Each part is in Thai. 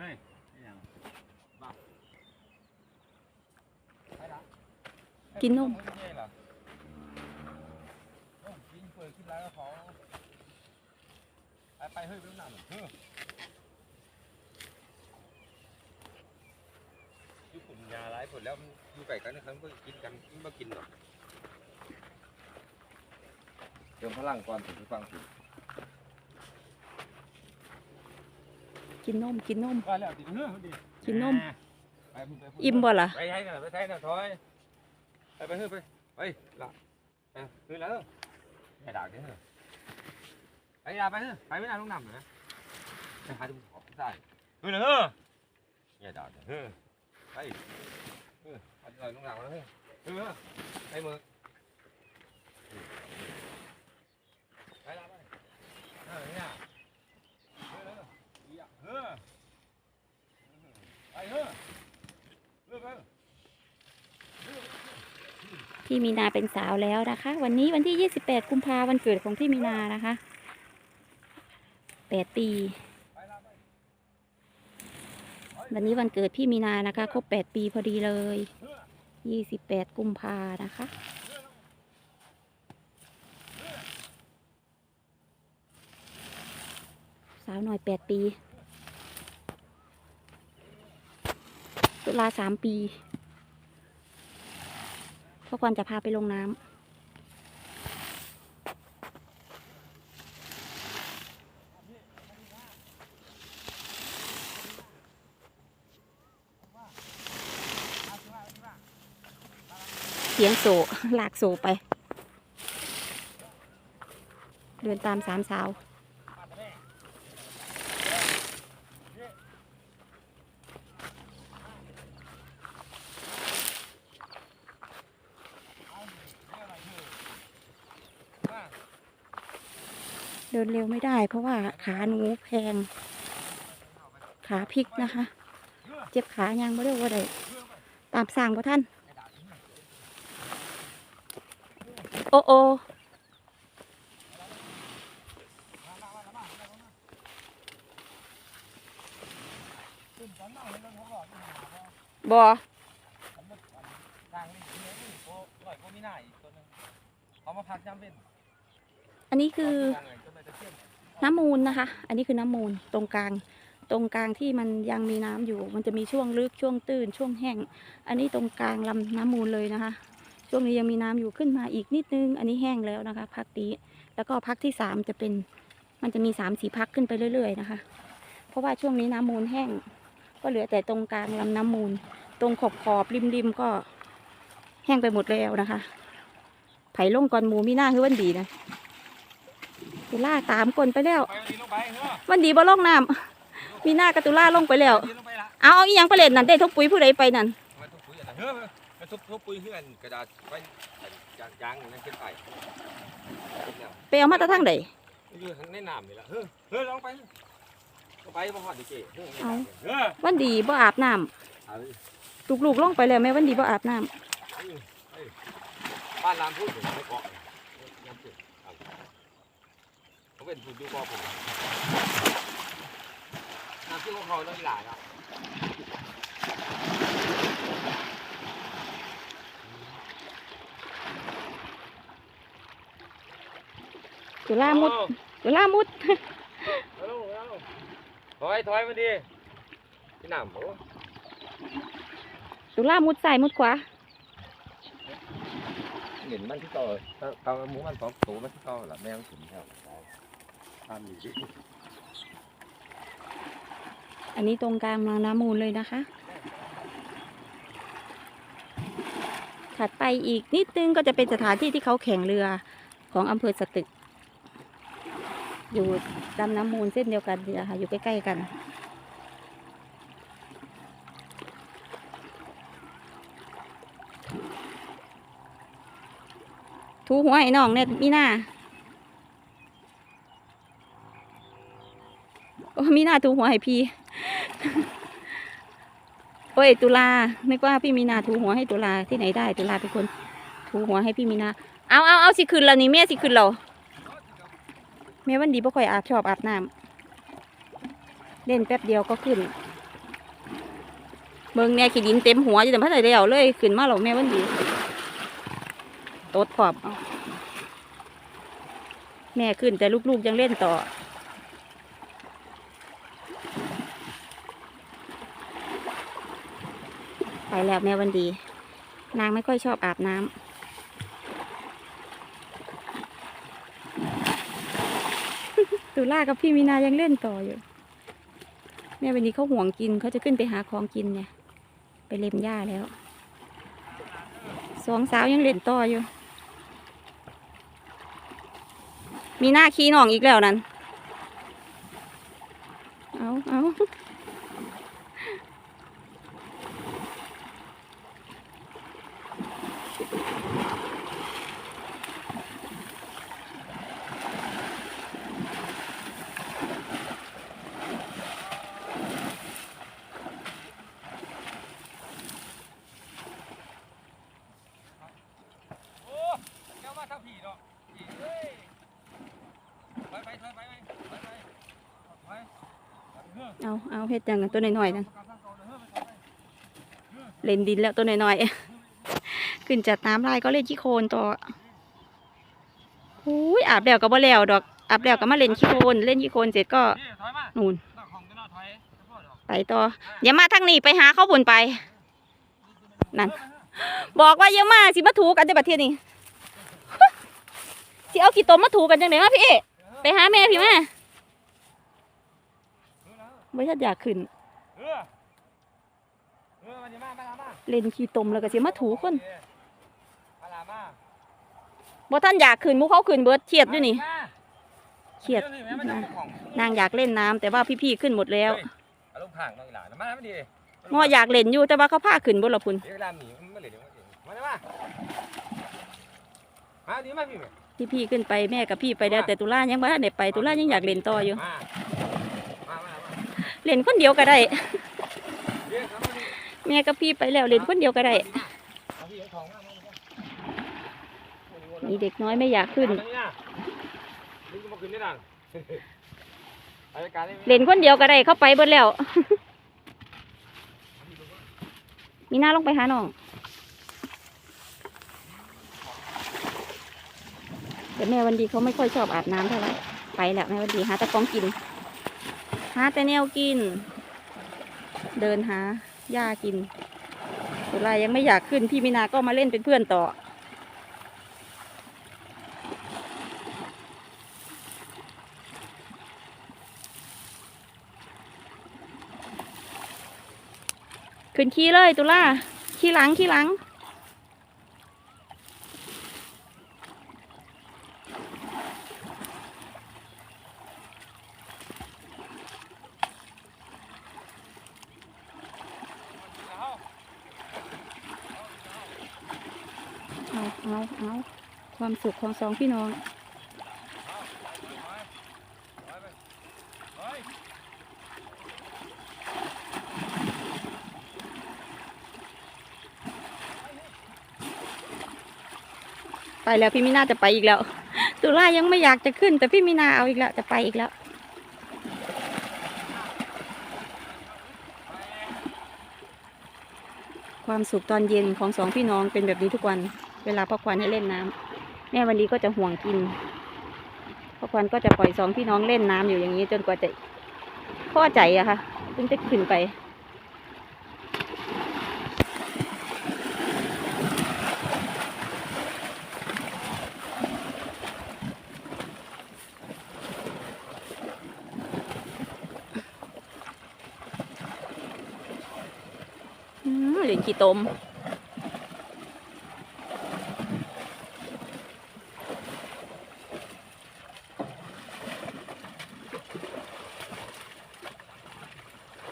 ฮ้ยนี่ยังกินนมกินเปิดขึ้นแล้วก็ขอไปไปเฮ้ยเป็นหนังเฮ้ยยุคผมยาหลายผลแล้วมันอยู่ไก่กันนะครับก็กินกันกินมากินหรอกเติมพลังก่อนถึงจะฟังถึง กินนมกินนมไปแล้วติดเฮ้ยดิกินนม ไปพุ่งไปพุ่งอิ่มบ่ล่ะ ไปให้กันไปไทยนะถอยไปไปเฮ้ยไปไปละไปเฮ้ยแล้วไอ้ด่างเนี่ยไปด่าไปเฮ้ยไปไม่นานต้องนำนะไปหาดูขอบใส่เฮ้ยเนอะไอ้ด่างเนี่ยเฮ้ยไปเฮ้ยไปเลยต้องนำแล้วเฮ้ยเฮ้ยไปมือไปละไปเออเนี่ยเฮ้ยเฮ้ยไปเฮ้ยเฮ้ยไป พี่มีนาเป็นสาวแล้วนะคะ วันนี้วันที่ 28 กุมภาวันเกิดของพี่มีนานะคะ8ปี วันนี้วันเกิดพี่มีนานะคะ ครบ 8 ปีพอดีเลย 28 กุมภานะคะสาวหน่อย 8 ปี ตุลาสามปี พ่อควรจะพาไปลงน้ำเสียงโซลากโซไป เดินตามสามสาว เร็วไม่ได้ เพราะว่าขาหนูแพง ขาพลิกนะคะ เจ็บขายังไม่ได้ว่าได้ตามสั่งพ่ท่าน โอโอทบอางนี่เนี่ยนี่โอ้ลอยโคมีหน้าอีกตัว น้ำมูลนะคะ อันนี้คือน้ำมูลตรงกลาง ตรงกลางที่มันยังมีน้ำอยู่ มันจะมีช่วงลึกช่วงตื้นช่วงแห้ง อันนี้ตรงกลางลำน้ำมูลเลยนะคะ ช่วงนี้ยังมีน้ำอยู่ขึ้นมาอีกนิดนึง อันนี้แห้งแล้วนะคะพักนี้แล้วก็พักที่สามจะเป็นมันจะมีสามสีพักขึ้นไปเรื่อย ๆ นะคะ เพราะว่าช่วงนี้น้ำมูลแห้ง ก็เหลือแต่ตรงกลางลำน้ำมูล ตรงขอบขอบริมริมๆก็แห้งไปหมดแล้วนะคะ ไผ่ล่งก่อนหมูมีหน้าคือวันดีนะ ตุล่าตามกลนไปแล้วไปวันนี้ลงไปเฮ้ยวันดีบ่ลงน้ำมีหน้ากระตุล่าลงไปแล้วลงไปละเอาเอาอีหยังไปเล่นนั่นได้ทุกปุ๋ยผู้ใดไปนั่นมาทุบปุ๋ยอะไรเฮ้ยมาทุบทุบปุ๋ยเฮือนกระดาษไว้ยางยางนั่นขึ้นไปไปเอามาแตะทั้งใดอยู่ในน้ำนี่ละเฮ้ยเฮ้ยลงไปลงไปบ่หอดดิเจ้เฮ้ยเอาเฮ้ยวันดีบ่อาบน้ำเอาลูกๆลงไปแล้วแม่วันดีบ่อาบน้ำบ้านลามพูดถึงไม่เกาะน้ำจืด เขาเป็นผู้ดูบ่อผมน้ำที่เขาเขาต้องหลายอะตุล่ามุดตุล่ามุดถอยถอยมาดิพี่น้ำโอ้ตุล่ามุดใส่มุดขวาเห็นมันที่ต่อตาหมูมันสองตัวมันที่ต่อหลับแมงขุน ครับทำอยู่ดิอันนี้ตรงกลางมาน้ำมูลเลยนะคะ ถัดไปอีกนิดนึงก็จะเป็นสถานที่ที่เขาแข่งเรือของอำเภอสตึก อยู่ลำน้ำมูลเส้นเดียวกันนี่แหละค่ะ อยู่ใกล้ๆกันถูหัวไอ้น้องเนี่ยมีหน้า โอ้ มีนาถูหัวให้พี่ โอ้ย ตุลา นึกว่าพี่มีนาถูหัวให้ตุลาที่ไหนได้ ตุลาเป็นคนถูหัวให้พี่มีนา เอาเอาเอาสิขึ้นแล้วนี่แม่สิขึ้นเราแม่วันดีบ่ค่อยอาบชอบอาบน้ำเล่นแป๊บเดียวก็ขึ้นเบิ่งแน่ขี้ดินเต็มหัวจะแต่พัดได้แล้วเลยขึ้นมาหรอแม่วันดีตดขอบ แม่ขึ้นแต่ลูกๆยังเล่นต่อ ไป แล้วแม่วันดี นางไม่ค่อยชอบอาบน้ำตุลากับพี่มีนายังเล่นต่ออยู่แม่วันนี้เขาห่วงกินเขาจะขึ้นไปหาของกินเนี่ย ไปเล็มหญ้าแล้วสองสาวยังเล่นต่ออยู่ มีหน้าขี้หนองอีกแล้วนั่นเอาเอา โอ้แกมาทางผี เนาะผีเอ้ยไปไปถอยไปไปไปไปไปเอเอาเอาเฮ็ดจังกันตัวน้อยๆนั่นเล่นดินแล้วตัวน้อยๆขึ้นจากน้ำลายก็เล่นขี้โคลนต่ออุ้ยอาบแล้วก็บ่แล้วดอกอาบแล้วก็มาเล่นขี้โคลนเล่นขี้โคลนเสร็จก็นู่นไปต่ออย่ามาทางนี้ไปหาข้าวบุญไปนั่นบอกว่าอย่ามาสิมาถูกันในประเทศนี้ สิเอากี่ตมมาถูกันจังไหนมาพี่ไปหาแม่พี่มาไม่ชัดอยากขึ้นเออเออมาดิมามาลามาเล่นขี้ตมแล้วก็สิมาถูคนมาลามาบ่ท่านอยากขึ้นหมูเขาขึ้นเบิดเครียดอยู่นี่มาเครียดดี๋วนี่แม่มันจะของนางอยากเล่นน้ำแต่ว่าพี่ๆขึ้นหมดแล้วอารมณ์ข้างน้องอีหลานมาไม่ดีงออยากเล่นอยู่แต่ว่าเขาพาขึ้นบนละพุ่นเดี๋ยวเวลาหนีมันไม่เหลือเดี๋ยวมันเองมาเลยมามาดีมากพี่ แม่พี่ๆขึ้นไปแม่กับพี่ไปแล้วแต่ตุลายังบ่ทันได้ไปตุลายังอยากเล่นต่ออยู่มามามามาเล่นคนเดียวก็ได้เรียกครับมาดิแม่กับพี่ไปแล้วเล่นคนเดียวก็ได้เอาพี่เอาของมามามามีเด็กน้อยไม่อยากขึ้นเอาตรงนี้นะนี่ก็มาขึ้นได้ดังอายการได้ไหมเล่นคนเดียวก็ได้เข้าไปเบิดแล้ว มีหน้าลงไปหาน้อง แต่แม่วันดีเขาไม่ค่อยชอบอาบน้ำเท่าไหร่ไปแล้วแม่วันดีหาแต่ของกิน หาแต่แนวกิน เดินหาหญ้ากินตุลายังไม่อยากขึ้นพี่มินาก็มาเล่นเป็นเพื่อนต่อ ขึ้นขี้เลยตุลาขี้หลังขี้หลัง เอาเอาความสุขของสองพี่น้องไปแล้วพี่มินาจะไปอีกแล้ว ตุลายังไม่อยากจะขึ้น แต่พี่มินาเอาอีกแล้วจะไปอีกแล้วความสุขตอนเย็นของสองพี่น้องเป็นแบบนี้ทุกวัน เวลาพ่อควันให้เล่นน้ำแม่วันนี้ก็จะห่วงกินพ่อควันก็จะปล่อยสองพี่น้องเล่นน้ำอยู่อย่างนี้ จนกว่าจะพอใจอะค่ะถึงจะขึ้นไปอืมเหรียญขี้ตม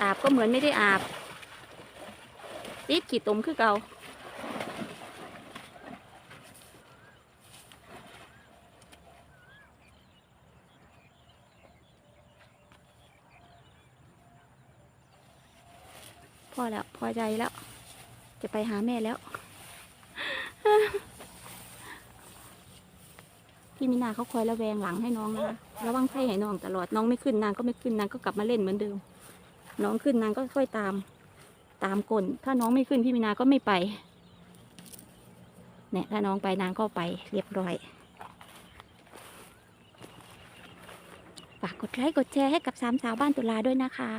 อาบก็ เหมือนไม่ได้อาบติดขี้ตมคือเก่าพอแล้วพอใจแล้ว จะไปหาแม่แล้ว พี่มินาเขาคอยระแวงหลังให้น้องนะคะระวังไพ่ให้น้องตลอดน้องไม่ขึ้นนางก็ไม่ขึ้นนางก็กลับมาเล่นเหมือนเดิม น้องขึ้นนางก็ค่อยตาม ตามกลถ้าน้องไม่ขึ้นพี่มีนาก็ไม่ไป เนี่ยถ้าน้องไปนางก็ไปเรียบร้อย ฝากกดไลค์กดแชร์ให้กับสามสาวบ้านตุลาด้วยนะคะ